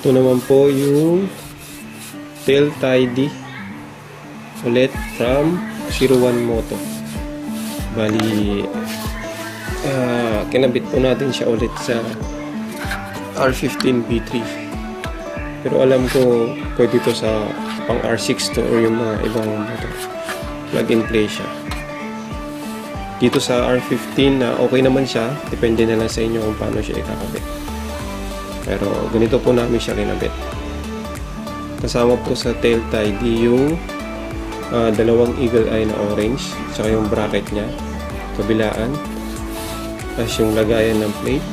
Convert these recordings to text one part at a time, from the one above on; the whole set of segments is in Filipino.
Ito naman po yung tail tidy ulit from 01 Moto. Bali, ah, kinabit po natin siya ulit sa R15 B3. Pero alam ko pwede to sa pang R6 to or yung mga ibang motor. Plug and play siya. Dito sa R15 na okay naman siya, depende na lang sa inyo kung paano siya ikakabit. Pero ganito po namin siya kinabit. Kasama po sa tail tidy yung ah, dalawang eagle eye na orange, saka yung bracket niya, kabilaan, tapos yung lagayan ng plate,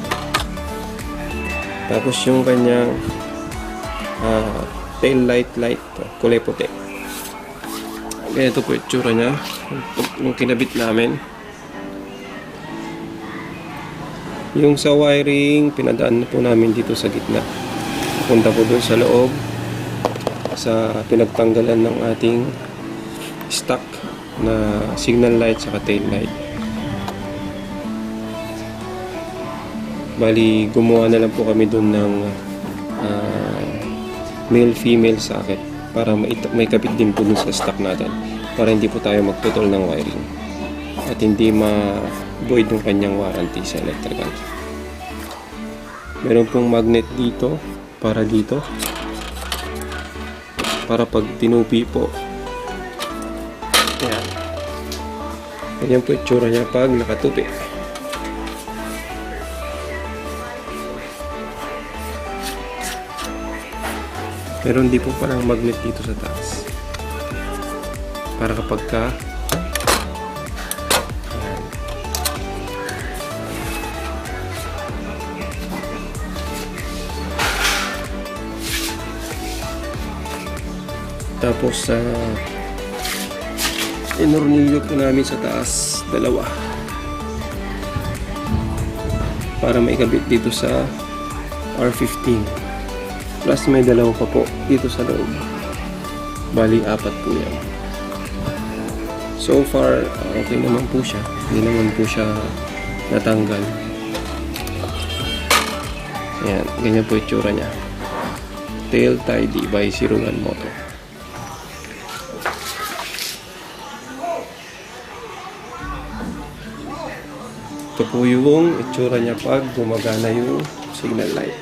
tapos yung kanyang ah, tail light light, kulay puti. Ganito po yung tsura niya, yung kinabit namin. Yung sa wiring, pinadaan na po namin dito sa gitna. Punta po doon sa loob sa pinagtanggalan ng ating stock na signal light sa tail light. Bali, gumawa na lang po kami doon ng ah, male-female socket para may, may kapit din po dun sa stock natin para hindi po tayo magtutol ng wiring at hindi ma-void yung kanyang warranty sa electrical. Meron pong magnet dito para dito para pag tinupi po Ayan. Ganyan po yung tsura niya pag nakatupi. Pero hindi po parang magnet dito sa taas. Para kapag ka Tapos sa inornilyo po namin sa taas dalawa. Para maikabit dito sa R15 plus may dalawa pa po dito sa loob. Bali apat po yan. So far okay naman po siya. Hindi naman po siya natanggal. Yan ganyan po yung tsura niya. Tail tidy by 01 moto Ito po yung itsura niya pag gumagana yung signal light.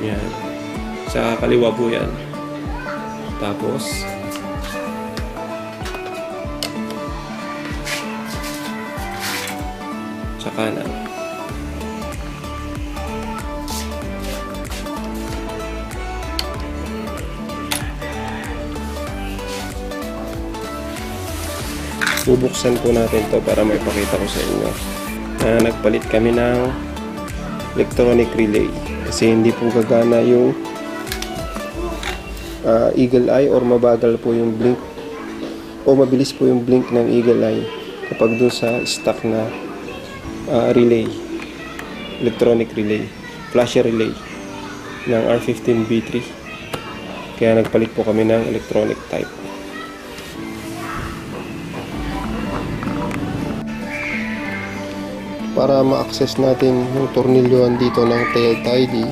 Yan. Sa kaliwa po yan. Tapos, sa kanan. Bubuksan po natin to para may pakita ko sa inyo. Na nagpalit kami ng electronic relay. Kasi hindi po gagana yung ah, eagle eye or mabagal po yung blink o mabilis po yung blink ng eagle eye kapag dun sa stock na ah, relay electronic relay flasher relay ng R15 B3 kaya nagpalit po kami ng electronic type para ma-access natin yung tornilyoan dito ng tail tidy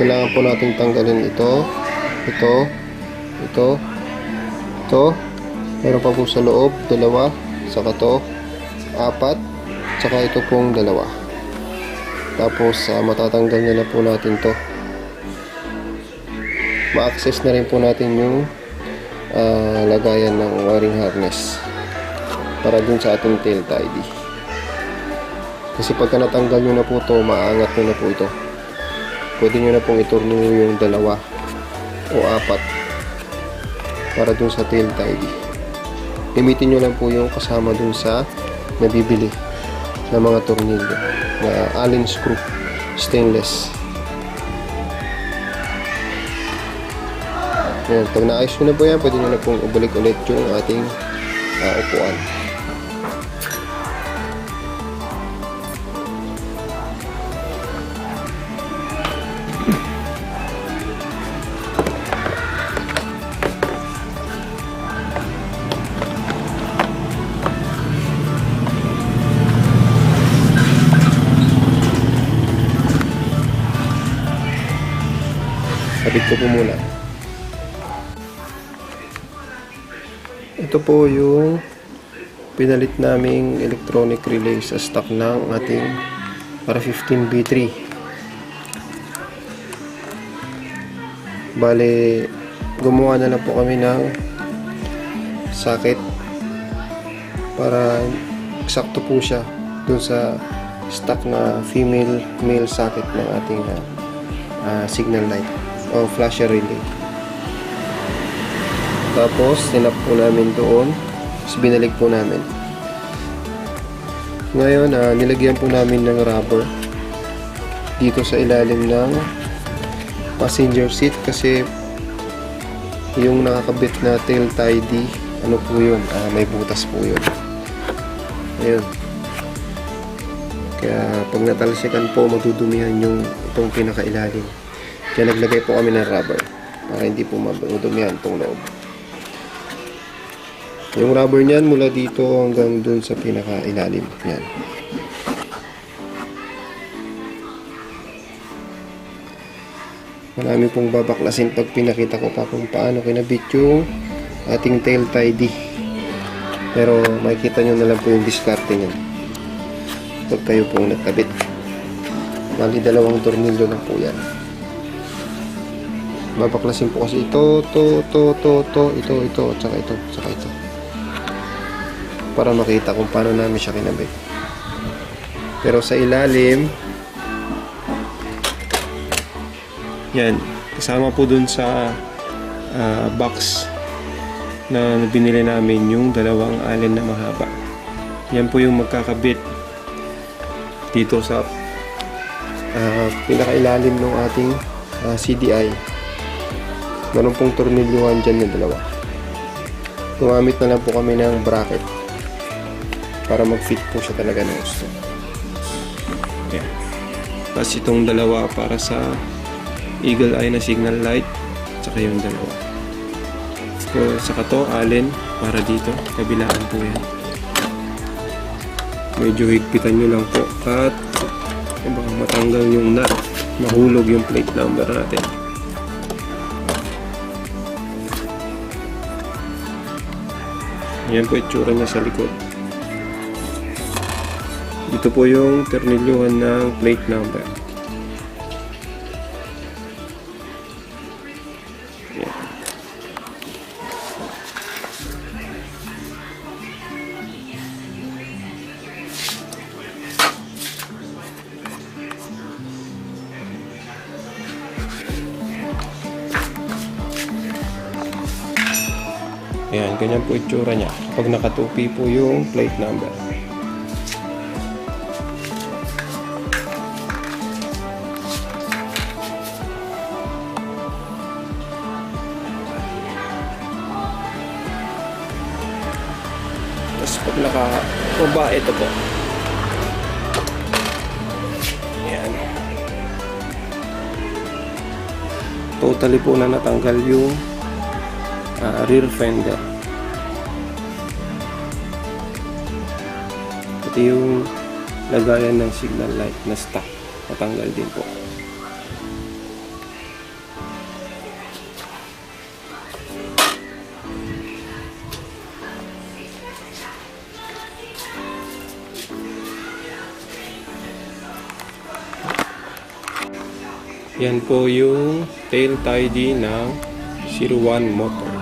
kailangan po natin tanggalin ito ito ito ito. Meron pa po sa loob dalawa saka to apat saka ito pong dalawa. Tapos ah, matatanggal na po natin to. Ma-access na rin po natin yung ah, lagayan ng wiring harness para dun sa ating tail tidy kasi pagka natanggal nyo na po to maangat nyo na po ito. Pwede nyo na pong iturno yung dalawa o apat para dun sa tail tidy. Gamitin nyo lang po yung kasama dun sa nabibili na mga tornilyo na allen screw stainless. Ayan, pag naayos nyo na po yan pwede nyo na pong ibalik ulit yung ating ah, upuan ko muna. Ito po yung pinalit naming electronic relay sa stock ng ating para 15B3. Bale, gumawa na lang po kami ng socket para eksakto po siya dun sa stock na female male socket ng ating ah, ah, signal light o flasher relay. Tapos, sinap po namin doon. Tapos, binalik po namin. Ngayon, ah, nilagyan po namin ng rubber dito sa ilalim ng passenger seat kasi yung nakakabit na tail tidy, ano po yun, ah, may butas po yun. Ayun. Kaya pag natalsikan po, madudumihan yung itong pinakailalim. Kaya naglagay po kami ng rubber para hindi po madudumihan itong loob. Yung rubber niyan mula dito hanggang dun sa pinakailalim. Yan. Marami pong babaklasin pag pinakita ko pa kung paano kinabit yung ating tail tidy. Pero makikita nyo na lang po yung diskarte niyan. Pag kayo pong nagkabit. Bali dalawang tornilyo lang po yan. Babaklasin po kasi ito, to, to, to, to, ito, ito, at saka ito, at saka ito. Para makita kung paano namin siya kinabit. Pero sa ilalim, yan, kasama po dun sa ah, box na binili namin yung dalawang allen na mahaba. Yan po yung magkakabit dito sa ah, pinakailalim ng ating ah, CDI. Meron pong tornilyuhan dyan yung dalawa. Gumamit na lang po kami ng bracket para mag-fit po siya talaga ng gusto. Yan. Tapos itong dalawa para sa eagle eye na signal light tsaka yung dalawa. So, saka to, allen, para dito. Kabilaan po yan. Medyo higpitan nyo lang po. At baka matanggal yung nut. Mahulog yung plate number natin. Yan po itsura niya sa likod. Ito po yung ternilyuhan ng plate number. Ayan, ganyan po itsura niya. Pag nakatupi po yung plate number. Tapos pag nakababa, ito po. Ayan. Totally po na natanggal yung ah, rear fender. Ito yung lagayan ng signal light na stock. Matanggal din po. Yan po yung tail tidy ng 01 motor.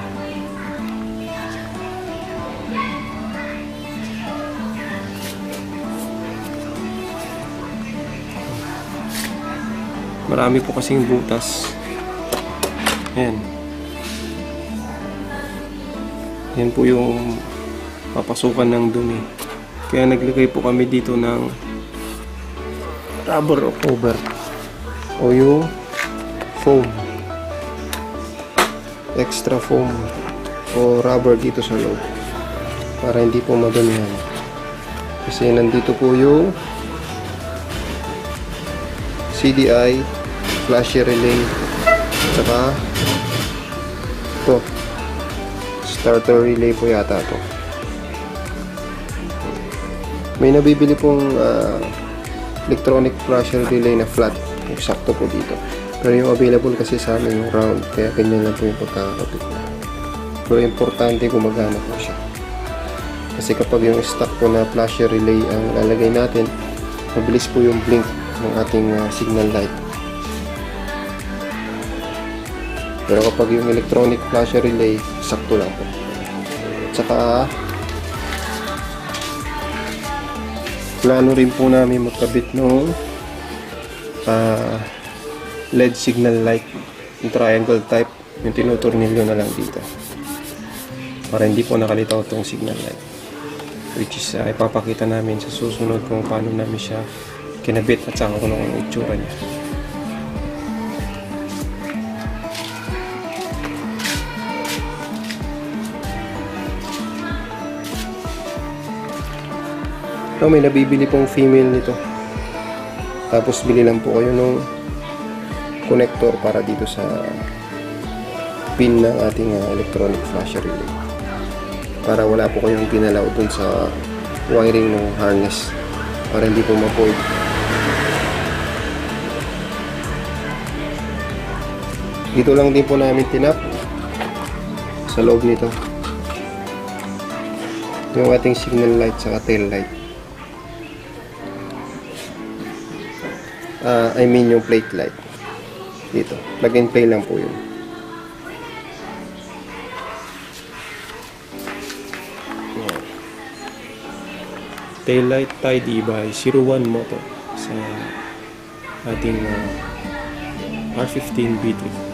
Marami po kasing butas. Yan. Yan po yung papasukan ng dumi. Kaya naglagay po kami dito ng rubber o cover o yung foam extra foam o rubber dito sa loob para hindi po madumihan kasi nandito po yung CDI flashy relay saka to starter relay po yata to may nabibili pong ah, electronic flasher relay na flat eksakto po dito Pero yung available kasi sa amin yung round, kaya ganyan lang po yung pagkakapit. Pero importante gumagana po siya. Kasi kapag yung stock po na flasher relay ang lalagay natin, mabilis po yung blink ng ating ah, signal light. Pero kapag yung electronic flasher relay, sakto lang po. Tsaka, plano rin po namin magkabit ng ah, LED signal light yung triangle type yung tinutornilyo na lang dito. Para hindi po nakalitaw tong signal light. Which is ah, ipapakita namin sa susunod kung paano namin siya kinabit at saka kung anong itsura niya So, may nabibili pong female nito. Tapos bili lang po kayo ng connector para dito sa pin ng ating uh, electronic flasher relay. Para wala po kayong ginalaw dun sa wiring ng harness. Para hindi po ma-void. Dito lang din po namin tinap sa loob nito. Yung ating signal light sa tail light. Ah, I mean yung plate light. Dito. Plug and play lang po yun. Yan. Tail light tidy by 01 motor sa ating ah, R15 B3.